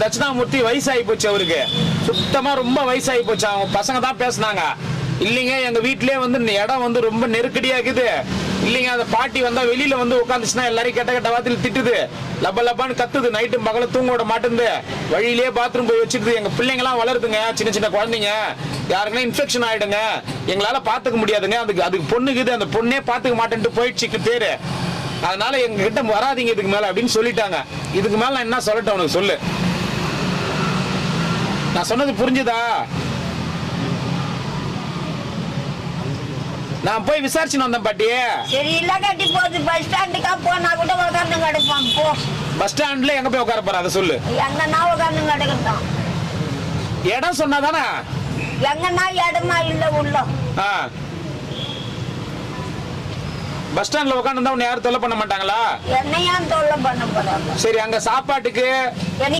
தட்சிணாமூர்த்தி வயசாகி போச்சு அவருக்கு. சுத்தமா ரொம்ப வயசாகி போச்சு. அவங்க பசங்க தான் பேசுனாங்க. இல்லைங்க எங்க வீட்டிலே வந்து இந்த இடம் வந்து ரொம்ப நெருக்கடியா இருக்குது இல்லைங்க அந்த பாட்டி வந்தா வெளியில வந்து உட்காந்துச்சுன்னா எல்லாரையும் கெட்ட கெட்ட வார்த்தையில திட்டுது. லப்ப லப்பான்னு கத்துது. நைட்டு பகல தூங்க விட மாட்டேங்குது வழியிலேயே பாத்ரூம் போய் வச்சிருது எங்க பிள்ளைங்களாம் வளருதுங்க. சின்ன சின்ன குழந்தைங்க. யாருக்குன்னா இன்ஃபெக்ஷன் ஆகிடுங்க எங்களால பார்த்துக்க முடியாதுங்க. அதுக்கு அதுக்கு பொண்ணுக்குது. அந்த பொண்ணே பார்த்துக்க மாட்டேன்ட்டு போயிடுச்சு பேர். அதனால எங்ககிட்ட வராதீங்க இதுக்கு மேல அப்படின்னு சொல்லிட்டாங்க. இதுக்கு மேல நான் என்ன சொல்லட்டேன் உனக்கு சொல்லு. நான் சொன்னது புரிஞ்சுதா? நான் போய் விசாரிச்சுன்னு வந்தேன் பாட்டி. சரி இல்ல கட்டி போகுது பஸ் ஸ்டாண்டுக்கா போனா கூட உட்காந்து கிடப்பான். போ. பஸ் ஸ்டாண்ட்ல எங்க போய் உட்கார போற? அதை சொல்லு. எங்கன்னா உட்காந்து கிடக்கட்டும். இடம் சொன்னாதானே? எங்கன்னா இடமா இல்ல உள்ள. பஸ் ஸ்டாண்ட்ல உட்காந்து உன்னை யாரும் தொல்லை பண்ண மாட்டாங்களா? என்னையான் தொல்லை பண்ண போறாங்க. சரி அங்க சாப்பாட்டுக்கு